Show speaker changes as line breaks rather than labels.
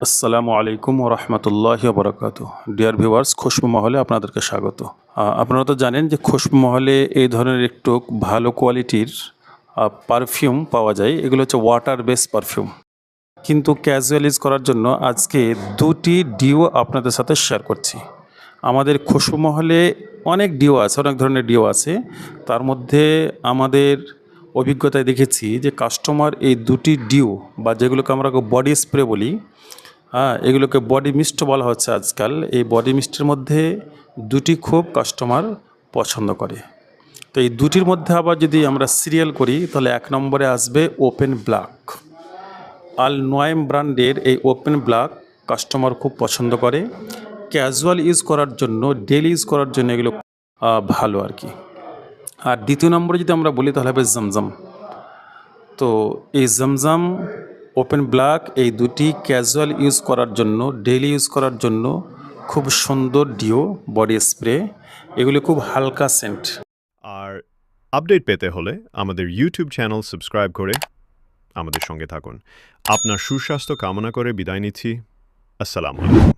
আসসালামু আলাইকুম রহমতুল্লাহ বরকাত ডিয়ার ভিউয়ার্স খুশবু মহলে আপনাদেরকে স্বাগত। আপনারা তো জানেন যে খুশবু মহলে এই ধরনের একটু ভালো কোয়ালিটির পারফিউম পাওয়া যায়। এগুলো হচ্ছে ওয়াটার বেস পারফিউম কিন্তু ক্যাজুয়াল ইউজ করার জন্য আজকে দুটি ডিও আপনাদের সাথে শেয়ার করছি। আমাদের খুশবু মহলে অনেক ডিও আছে, অনেক ধরনের ডিও আছে। তার মধ্যে আমাদের অভিজ্ঞতায় দেখেছি যে কাস্টমার এই দুটি ডিও বা যেগুলোকে আমরা বডি স্প্রে বলি হ্যাঁ এগুলোকে বডি মিস্ট বলা হচ্ছে আজকাল। এই বডি মিস্টের মধ্যে দুটি খুব কাস্টমার পছন্দ করে। তো এই দুটির মধ্যে আবার যদি আমরা সিরিয়াল করি, তাহলে এক নম্বরে আসবে ওপেন ব্ল্যাক আল নোয়েম ব্র্যান্ডের এই ওপেন ব্ল্যাক কাস্টমার খুব পছন্দ করে। ক্যাজুয়াল ইউজ করার জন্য ডেলি ইউজ করার জন্য এগুলো ভালো আর কি। আর দ্বিতীয় নম্বরে যদি আমরা বলি, তাহলে হবে জমজম তো এই জমজম ওপেন ব্ল্যাক এই দুটি ক্যাজুয়াল ইউজ করার জন্য ডেইলি ইউজ করার জন্য খুব সুন্দর ডিও বডি স্প্রে এগুলি খুব হালকা সেন্ট
আর আপডেট পেতে হলে আমাদের ইউটিউব চ্যানেল সাবস্ক্রাইব করে আমাদের সঙ্গে থাকুন। আপনার সুস্বাস্থ্য কামনা করে বিদায় নিচ্ছি। আসসালামু আলাইকুম।